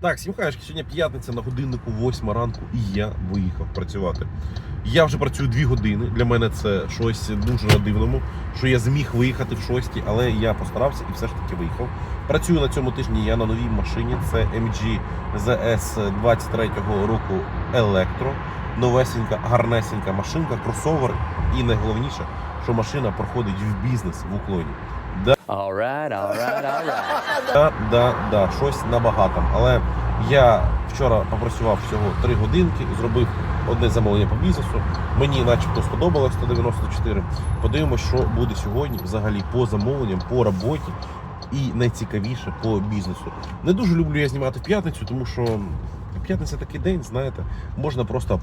Так, сімхаєшки, сьогодні п'ятниця на годиннику 8 ранку, і я виїхав працювати. Я вже працюю 2 години. Для мене це щось дуже на дивному, що я зміг виїхати в 6, але я постарався і все ж таки виїхав. Працюю на цьому тижні я на новій машині. Це MG ZS 23-го року Електро. Новесенька, гарнесенька машинка, кросовер. І найголовніше, що машина проходить в бізнес в уклоні. Alright, alright, alright. Да, да, да, щось набагато. Але я вчора попрацював всього 3 годинки, зробив одне замовлення по бізнесу. Мені начебто сподобалось 194. Подивимось, що буде сьогодні взагалі по замовленням, по роботі і найцікавіше по бізнесу. Не дуже люблю я знімати в п'ятницю, тому що п'ятниця такий день, знаєте, можна просто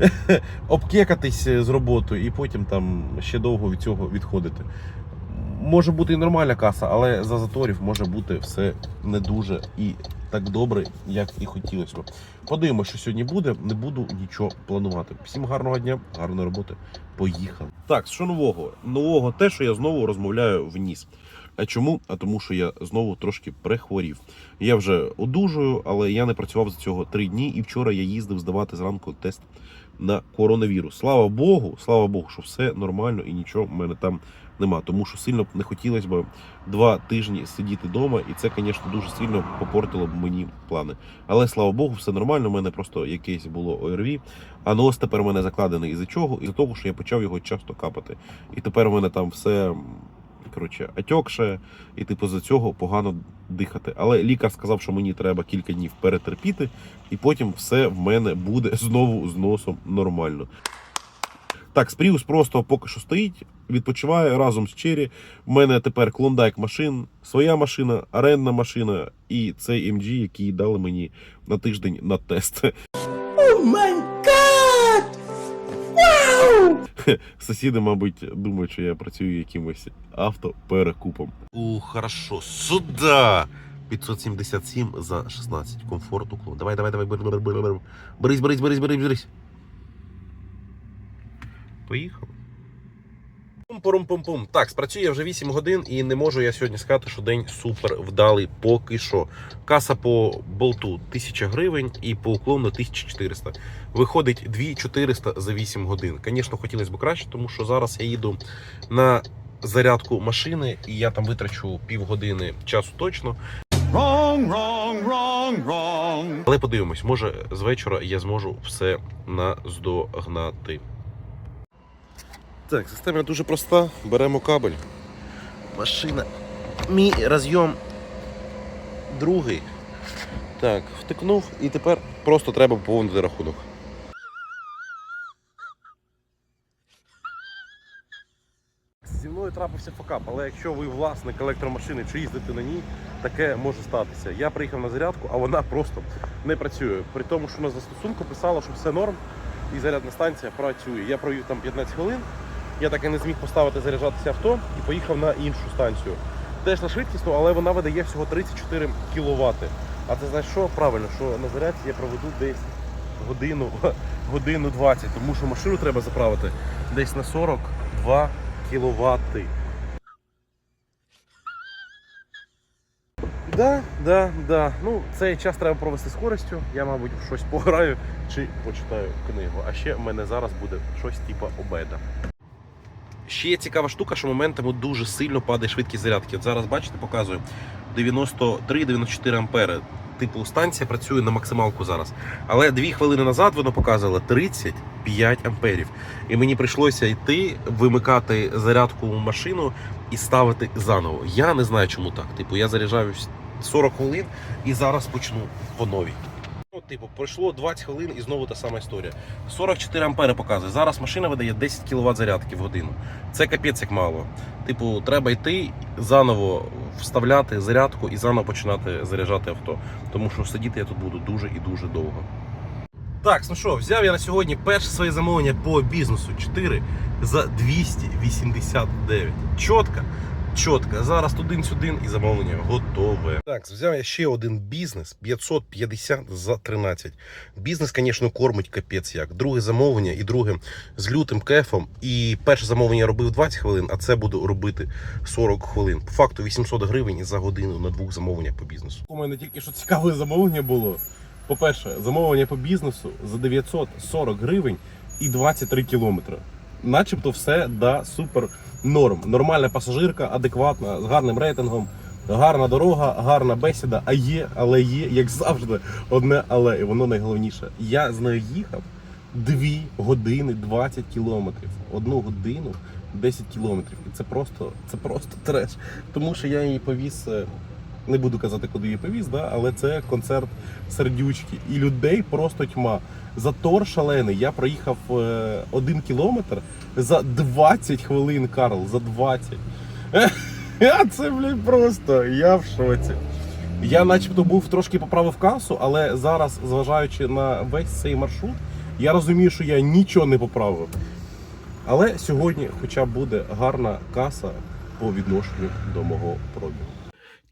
обкекатись з роботою і потім там ще довго від цього відходити. Може бути і нормальна каса, але за заторів може бути все не дуже і так добре, як і хотілося б. Подивимося, що сьогодні буде. Не буду нічого планувати. Всім гарного дня, гарної роботи. Поїхали. Так, що нового? Нового те, що я знову розмовляю в ніс. А чому? А тому, що я знову трошки прихворів. Я вже одужую, але я не працював з цього три дні. І вчора я їздив здавати зранку тест на коронавірус. Слава Богу, слава Богу, що все нормально і нічого в мене там нема. Тому що сильно б не хотілося б два тижні сидіти вдома, і це, звісно, дуже сильно попортило б мені плани. Але слава Богу, все нормально. У мене просто якесь було ОРВІ. А нос тепер у мене закладений із-за чого? Із-за того, що я почав його часто капати. І тепер у мене там все. Коротше, отекше, і типу за цього погано дихати. Але лікар сказав, що мені треба кілька днів перетерпіти, і потім все в мене буде знову з носом нормально. Так, Спріус просто поки що стоїть, відпочиває разом з Чері. У мене тепер клондайк машин, своя машина, орендна машина і цей MG, який дали мені на тиждень на тест. Сусіди, мабуть, думають, що я працюю якимось автоперекупом. У, хорошо, сюда! 577 за 16. Комфорт уклон. Давай, давай, давай, бери, бери, бери, бери. Берись, Поїхали. Пум-пум-пум-пум. Так, спрацюю я вже 8 годин і не можу я сьогодні сказати, що день супер вдалий поки що. Каса по болту 1000 гривень і по уклону 1400. Виходить 2400 за 8 годин. Звісно, хотілося б краще, тому що зараз я їду на зарядку машини, і я там витрачу півгодини часу точно. Wrong, wrong, wrong, wrong. Але подивимось, може з вечора я зможу все наздогнати. Так, система дуже проста. Беремо кабель. Машина. Мій розйом другий. Так, втикнув і тепер просто треба поповнити рахунок. Зі мною трапився факап, але якщо ви власник електромашини чи їздите на ній, таке може статися. Я приїхав на зарядку, а вона просто не працює. При тому, що на застосунку писало, що все норм, і зарядна станція працює. Я провів там 15 хвилин. Я так і не зміг поставити заряджатися авто і поїхав на іншу станцію. Теж на швидкісну, але вона видає всього 34 кВт. А це знаєш що? Правильно, що на зарядці я проведу десь годину, годину 20, тому що машину треба заправити десь на 42 кВт. Да, да, да. Ну, цей час треба провести з користю. Я, мабуть, щось пограю чи почитаю книгу. А ще в мене зараз буде щось типу обеда. Ще є цікава штука, що моментами дуже сильно падає швидкість зарядки. От зараз, бачите, показую 93-94 ампери. Типу, станція працює на максималку зараз. Але дві хвилини назад воно показувало 35 амперів. І мені прийшлося йти, вимикати зарядку в машину і ставити заново. Я не знаю, чому так. Типу, я заряджаюсь 40 хвилин і зараз почну по новій. Типу, пройшло 20 хвилин і знову та сама історія. 44 ампери показує. Зараз машина видає 10 кВт зарядки в годину. Це капець як мало. Типу, треба йти заново вставляти зарядку і заново починати заряджати авто. Тому що сидіти я тут буду дуже і дуже довго. Так, ну що, взяв я на сьогодні перше своє замовлення по бізнесу 4 за 289. Чітко. Чітко, зараз туди-сюди і замовлення готове. Так, взяв я ще один бізнес 550 за 13. Бізнес, звісно, кормить капець як. Друге замовлення і друге з лютим кефом. І перше замовлення я робив 20 хвилин, а це буду робити 40 хвилин. По факту 800 гривень за годину на двох замовленнях по бізнесу. У мене тільки що цікаве замовлення було. По-перше, замовлення по бізнесу за 940 гривень і 23 кілометри. Начебто все да супер норм. Нормальна пасажирка, адекватна, з гарним рейтингом, гарна дорога, гарна бесіда. А є, але є, як завжди, одне але, і воно найголовніше. Я з нею їхав 2 години 20 кілометрів. Одну годину 10 кілометрів. І це просто, це просто треш. Тому що я її повіз. Не буду казати, куди її повіз, да? але це концерт сердючки. І людей просто тьма. Затор шалений. Я проїхав е, один кілометр за 20 хвилин, Карл, за 20. А це, блін, просто. Я в шоці. Я начебто був трошки поправив касу, але зараз, зважаючи на весь цей маршрут, я розумію, що я нічого не поправив. Але сьогодні хоча буде гарна каса по відношенню до мого пробігу.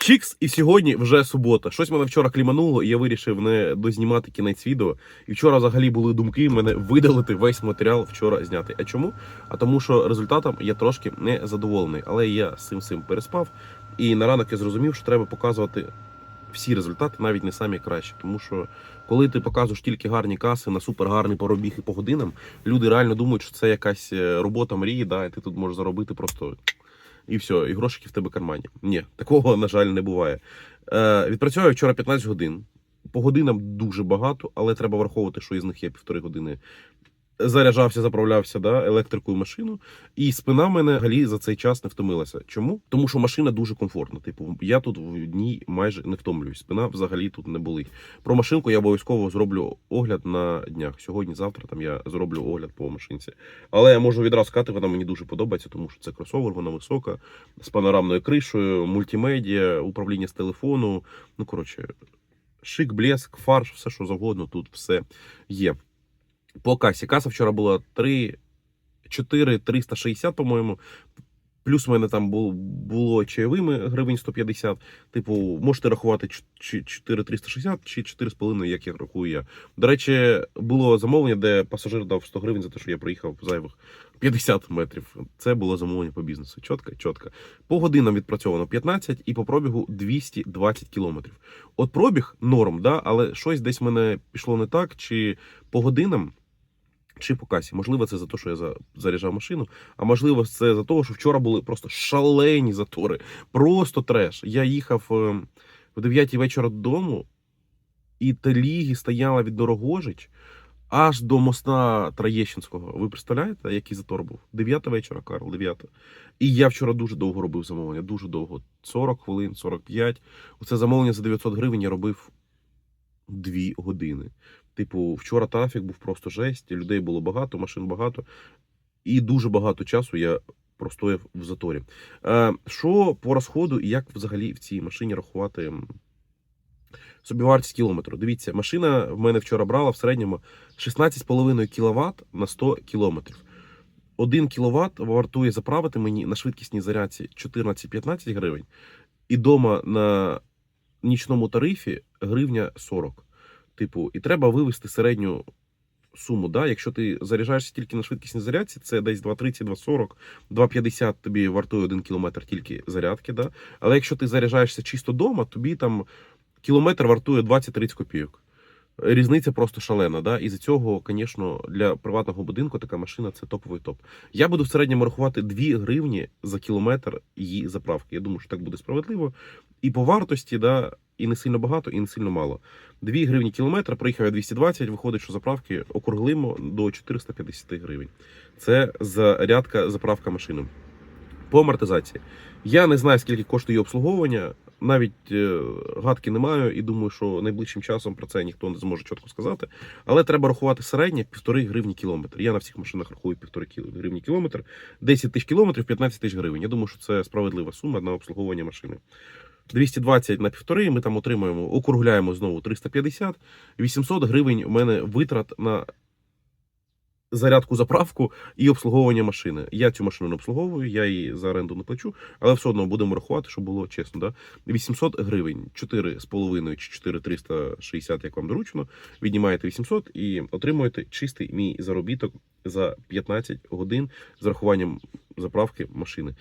Чікс, і сьогодні вже субота. Щось мене вчора клімануло, і я вирішив не дознімати кінець відео. І вчора взагалі були думки мене видалити весь матеріал вчора зняти. А чому? А тому, що результатом я трошки не задоволений. Але я з цим цим переспав. І на ранок я зрозумів, що треба показувати всі результати, навіть не самі кращі. Тому що коли ти показуєш тільки гарні каси на супергарний поробіг і по годинам, люди реально думають, що це якась е, робота мрії, да, і ти тут можеш заробити просто і все, і грошики в тебе в кармані. Ні, такого, на жаль, не буває. Е, відпрацював я вчора 15 годин. По годинам дуже багато, але треба враховувати, що із них є півтори години. Заряджався, заправлявся да, електрикою машину, і спина в мене взагалі за цей час не втомилася. Чому? Тому що машина дуже комфортна. Типу, я тут в ній майже не втомлююсь. Спина взагалі тут не болить. Про машинку я обов'язково зроблю огляд на днях. Сьогодні, завтра там я зроблю огляд по машинці. Але я можу відразу сказати, вона мені дуже подобається, тому що це кросовер, вона висока, з панорамною кришею, мультимедіа, управління з телефону. Ну коротше, шик, блеск, фарш, все що завгодно, тут все є. По касі. Каса вчора була 3, 4 360, по-моєму. Плюс у мене там було, було чайовими гривень 150. Типу, можете рахувати 4 360 чи 4,5, як я рахую я. До речі, було замовлення, де пасажир дав 100 гривень за те, що я проїхав зайвих 50 метрів. Це було замовлення по бізнесу. Чітко, чітко. По годинам відпрацьовано 15 і по пробігу 220 кілометрів. От пробіг норм, да, але щось десь в мене пішло не так, чи по годинам. Чи по касі. Можливо, це за те, що я заряджав машину, а можливо, це за те, що вчора були просто шалені затори. Просто треш. Я їхав е, в 9 вечора додому, і Теліги стояла від Дорогожич аж до моста Троєщинського. Ви представляєте, який затор був? 9 вечора, Карл, 9. І я вчора дуже довго робив замовлення, дуже довго. 40 хвилин, 45. Оце замовлення за 900 гривень я робив 2 години. Типу, вчора трафік був просто жесть, людей було багато, машин багато, і дуже багато часу я простояв в заторі. Е, що по розходу і як взагалі в цій машині рахувати собівартість кілометру? Дивіться, машина в мене вчора брала в середньому 16,5 кВт на 100 кілометрів. 1 кВт вартує заправити мені на швидкісній зарядці 14-15 гривень, і дома на нічному тарифі гривня 40. Типу, і треба вивести середню суму. Да? Якщо ти заряджаєшся тільки на швидкісній зарядці, це десь 2,30, 2,40, 2,50 тобі вартує 1 кілометр тільки зарядки. Да? Але якщо ти заряджаєшся чисто вдома, тобі там кілометр вартує 20-30 копійок. Різниця просто шалена. Да? І за цього, звісно, для приватного будинку така машина це топовий топ. Я буду в середньому рахувати 2 гривні за кілометр її заправки. Я думаю, що так буде справедливо. І по вартості, да, і не сильно багато, і не сильно мало. 2 гривні кілометр, проїхав я 220, виходить, що заправки округлимо до 450 гривень. Це зарядка, заправка машини. По амортизації. Я не знаю, скільки коштує обслуговування, навіть е, гадки не маю, і думаю, що найближчим часом про це ніхто не зможе чітко сказати. Але треба рахувати середнє півтори гривні кілометр. Я на всіх машинах рахую півтори гривні кілометр, 10 тисяч кілометрів, 15 тисяч гривень. Я думаю, що це справедлива сума на обслуговування машини. 220 на півтори, ми там отримаємо, округляємо знову 350, 800 гривень у мене витрат на зарядку, заправку і обслуговування машини. Я цю машину не обслуговую, я її за оренду не плачу, але все одно будемо рахувати, щоб було чесно. Да? 800 гривень, 4,5 чи 4,360, як вам доручено. Віднімаєте 800 і отримуєте чистий мій заробіток за 15 годин з рахуванням заправки машини.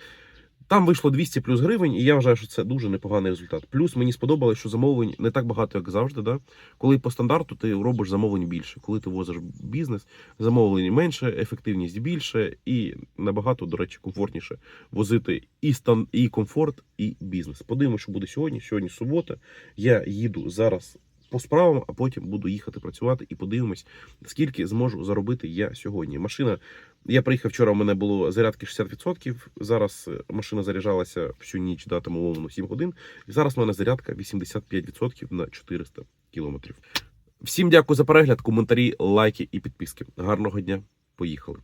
Там вийшло 200 плюс гривень, і я вважаю, що це дуже непоганий результат. Плюс мені сподобалось, що замовлень не так багато, як завжди. Да? Коли по стандарту ти робиш замовлень більше. Коли ти возиш бізнес, замовлень менше, ефективність більше і набагато, до речі, комфортніше возити і стан, і комфорт, і бізнес. Подивимося, що буде сьогодні. Сьогодні субота. Я їду зараз по справам, а потім буду їхати працювати і подивимось, скільки зможу заробити я сьогодні. Машина. Я приїхав вчора. У мене було зарядки 60%. Зараз е, машина заряджалася всю ніч, да, там умовно 7 годин. І зараз у мене зарядка 85% на 400 кілометрів. Всім дякую за перегляд, коментарі, лайки і підписки. Гарного дня. Поїхали.